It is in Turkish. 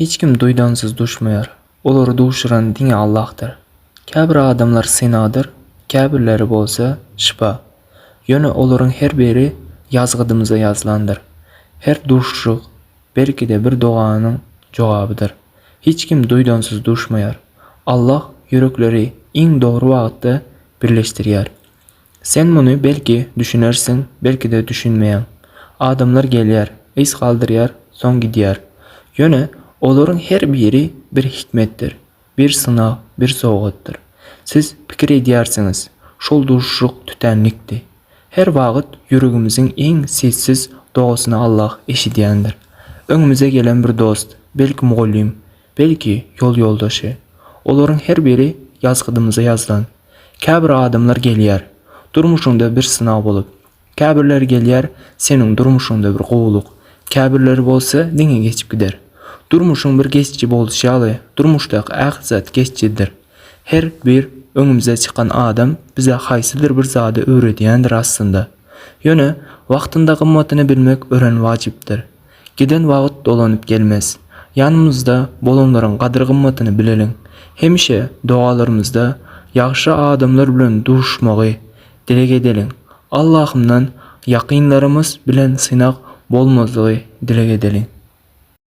Hiç kim duydansız duşmayar. Olary duşuran diňe Allah'tır. Käbir adamlar sinadır, käbirleri bolsa şipa. Ýöne olaryň her biri yazgydymyza yazlandyr. Her duşşuk belki de bir doganyň jogabydyr. Hiç kim duydansız duşmayar. Allah yürekleri iň dogry wagtda birleşdirýär. Sen muny belki düşünersin, belki de düşünmeýän. Adamlar gelýär, is galdyrýar, soň gidýär. Ýöne olaryň her biri bir hikmetdir. Bir sınag, bir sogatdyr. Siz pikir edýärsiňiz, şol duşşuk tütenlikdi. Her wagt yüregimiziň iň sessiz dogasyny Allah eşidýändir. Öňümüze gelen bir dost, belki mugallim, belki yol yoldaşı. Olaryň her biri yazgydymyza yazlan. Käbir adamlar gelýär. Durmuşunda bir sınag bolup. Käbirler gelýär, seniň durmuşunda bir gowluk. Käbirler bolsa diňe geçip gider. Durmuşun bir geçici bolşaly, durmuşdaky ähzat geçicidir. Her bir öňümüze çykan adam bize haýsydyr bir zady öwredýändir aslında. Ýöne wagtynda gymmatyny bilmek ören wajypdyr. Giden wagt dolanyp gelmez. Yanımızda bolanlaryň gadyr gymmatyny bileliň. Hemişe dogalarymyzda ýagşy adamlar bilen duşmagy dilek edeliň. Allah'ımdan yakınlarımız bilen sınak bolmazlığı dilek edeliň.